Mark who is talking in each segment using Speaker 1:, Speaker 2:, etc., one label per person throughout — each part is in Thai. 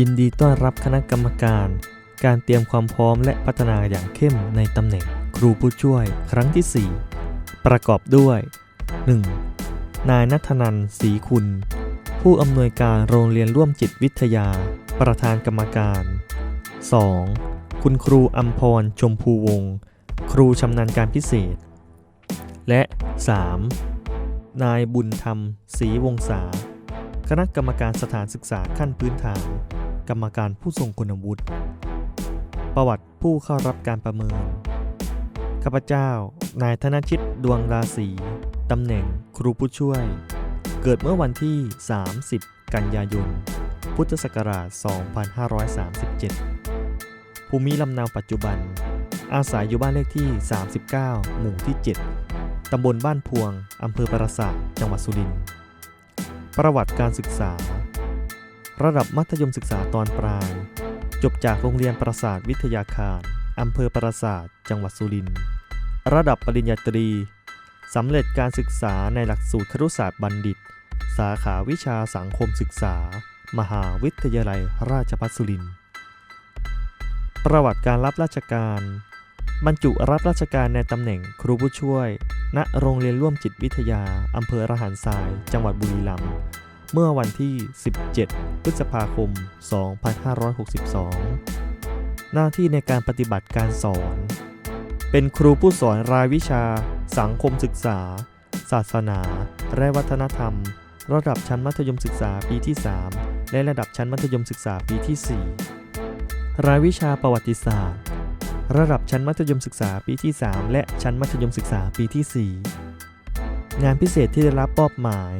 Speaker 1: ยินดีต้อนรับคณะกรรมการ การเตรียมความพร้อมและพัฒนาอย่างเข้มในตำแหน่งครูผู้ช่วยครั้งที่ 4 ประกอบด้วย 1. นายนัทนันศรีคุณ ผู้อำนวยการโรงเรียนร่วมจิตวิทยา ประธานกรรมการ 2. คุณครูอัมพรชมพูวงศ์ครูชำนาญการพิเศษ และ 3. นายบุญธรรมศรีวงศาคณะกรรมการสถานศึกษาขั้นพื้นฐาน กรรมการผู้ทรงคุณวุฒิ ประวัติผู้เข้ารับการประเมิน ข้าพเจ้า นายธนชิต ดวงราศี ตำแหน่งครูผู้ช่วย เกิดเมื่อวันที่ 30 กันยายน พุทธศักราช 2537 ภูมิลำเนาปัจจุบัน อาศัยอยู่บ้านเลขที่ 39 หมู่ที่ 7 ตำบลบ้านพวง อำเภอปราสาทจังหวัดสุรินทร์ ประวัติการศึกษา ระดับมัธยมศึกษาตอนปลาย จบจากโรงเรียนปราสาทวิทยาคาร อำเภอปราสาท จังหวัดสุรินทร์ ระดับปริญญาตรี สำเร็จการศึกษาในหลักสูตรครุศาสตร์บัณฑิต สาขาวิชาสังคมศึกษา มหาวิทยาลัยราชภัฏสุรินทร์ ประวัติการรับราชการ บรรจุรับราชการในตำแหน่งครูผู้ช่วย ณ โรงเรียนร่วมจิตวิทยา อำเภอระหารทราย จังหวัดบุรีรัมย์ เมื่อวันที่ 17 พฤษภาคม 2562 หน้าที่ในการปฏิบัติการสอน เป็นครูผู้สอนรายวิชา สังคมศึกษา ศาสนา และวัฒนธรรม ระดับชั้นมัธยมศึกษาปีที่ 3 และระดับชั้นมัธยมศึกษาปีที่ 4 รายวิชาประวัติศาสตร์ ระดับชั้นมัธยมศึกษาปีที่ 3 และชั้นมัธยมศึกษาปีที่ 4 งานพิเศษที่ได้รับมอบหมาย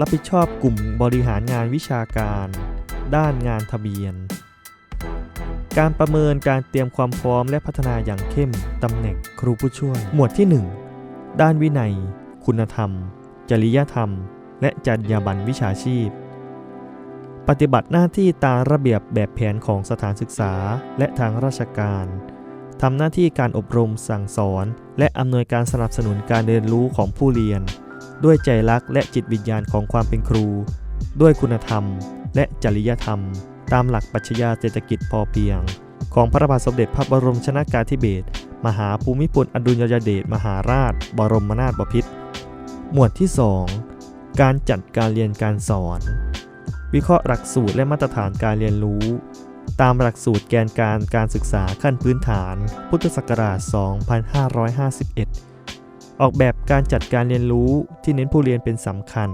Speaker 1: รับผิดชอบกลุ่มบริหารงานวิชาการ ด้านงานทะเบียน การประเมินการเตรียมความพร้อมและพัฒนาอย่างเข้มตำแหน่งครูผู้ช่วย หมวดที่ 1 ด้านวินัย คุณธรรม จริยธรรม และจรรยาบรรณวิชาชีพ ปฏิบัติหน้าที่ตามระเบียบแบบแผนของสถานศึกษาและทางราชการทำหน้าที่การอบรมสั่งสอน และอำนวยการสนับสนุนการเรียนรู้ของผู้เรียน ด้วยใจรักและจิตวิญญาณของความเป็นครู ด้วยคุณธรรม และจริยธรรม ตามหลักปรัชญาเศรษฐกิจพอเพียง ของพระบาทสมเด็จพระบรมชนากาธิเบศรมหาภูมิพลอดุลยเดชมหาราช บรมนาถบพิตรหมวดที่ 2 การจัดการเรียนการสอน วิเคราะห์หลักสูตรและมาตรฐานการเรียนรู้ ตามหลักสูตรแกนการการศึกษาขั้นพื้นฐาน พุทธศักราช 2551 ออกแบบการจัดการเรียนรู้ที่เน้นผู้เรียนเป็นสำคัญ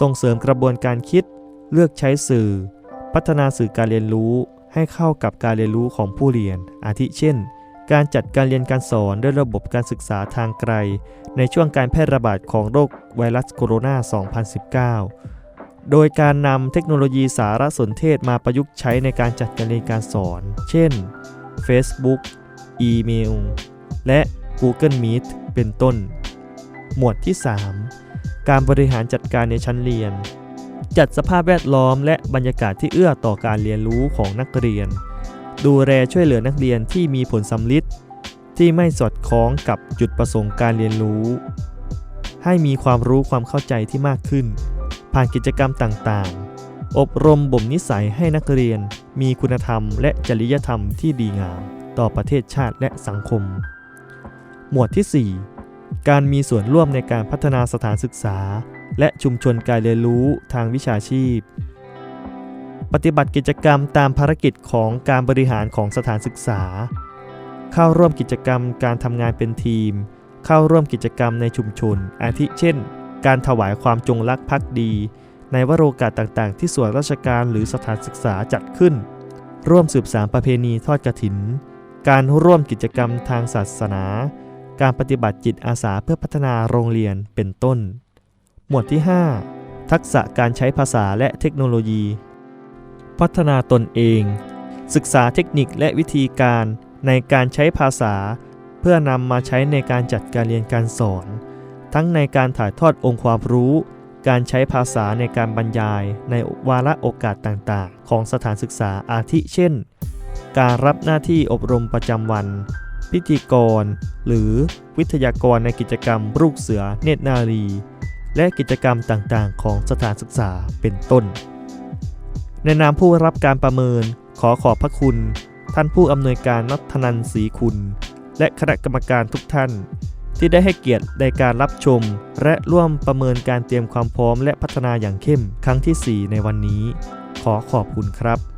Speaker 1: ส่งเสริมกระบวนการคิด เลือกใช้สื่อ พัฒนาสื่อการเรียนรู้ให้เข้ากับการเรียนรู้ของผู้เรียน อาทิเช่น การจัดการเรียนการสอนด้วยระบบการศึกษาทางไกล ในช่วงการแพร่ระบาดของโรคไวรัสโคโรนา 2019 โดยการนำเทคโนโลยีสารสนเทศมาประยุกต์ใช้ในการจัดการเรียนการสอน เช่น Facebook อีเมล และ Google Meet เป็นต้น หมวดที่ 3 การบริหารจัดการในชั้นเรียน จัดสภาพแวดล้อมและบรรยากาศที่เอื้อต่อการเรียนรู้ของนักเรียน ดูแลช่วยเหลือนักเรียนที่มีผลสำลิดที่ไม่สอดคล้องกับจุดประสงค์การเรียนรู้ ให้มีความรู้ความเข้าใจที่มากขึ้น ผ่านกิจกรรมต่างๆ อบรมบ่มนิสัยให้นักเรียน มีคุณธรรมและจริยธรรมที่ดีงาม ต่อประเทศชาติและสังคม หมวดที่ 4 การมีส่วนร่วมในการพัฒนาสถานศึกษา และชุมชนการเรียนรู้ทางวิชาชีพ ปฏิบัติกิจกรรมตามภารกิจของการบริหารของสถานศึกษา เข้าร่วมกิจกรรมการทำงานเป็นทีม เข้าร่วมกิจกรรมในชุมชน อาทิเช่น การถวายความจงรักภักดี ในวโรกาสต่างๆ ที่ส่วนราชการหรือสถานศึกษาจัดขึ้น ร่วมสืบสานประเพณีทอดกระถิน การร่วมกิจกรรมทางศาสนา การปฏิบัติจิตอาสาเพื่อพัฒนาโรงเรียนเป็นต้น หมวดที่ 5 ทักษะการใช้ภาษาและเทคโนโลยี พัฒนาตนเอง ศึกษาเทคนิคและวิธีการในการใช้ภาษา เพื่อนำมาใช้ในการจัดการเรียนการสอน ทั้งในการถ่ายทอดองค์ความรู้ การใช้ภาษาในการบรรยายในวาระโอกาสต่างๆ ของสถานศึกษาอาทิเช่น การรับหน้าที่อบรมประจำวัน พิธีกร หรือวิทยากรในกิจกรรมลูกเสือเนตรนารี และกิจกรรมต่างๆ ของสถานศึกษาเป็นต้น ในนามผู้รับการประเมินขอขอบพระคุณ ท่านผู้อำนวยการนัทนันศรีคุณ และคณะกรรมการทุกท่าน ที่ได้ให้เกียรติในการรับชม และร่วมประเมินการเตรียมความพร้อมและพัฒนาอย่างเข้มครั้งที่ 4 ในวันนี้ ขอขอบคุณครับ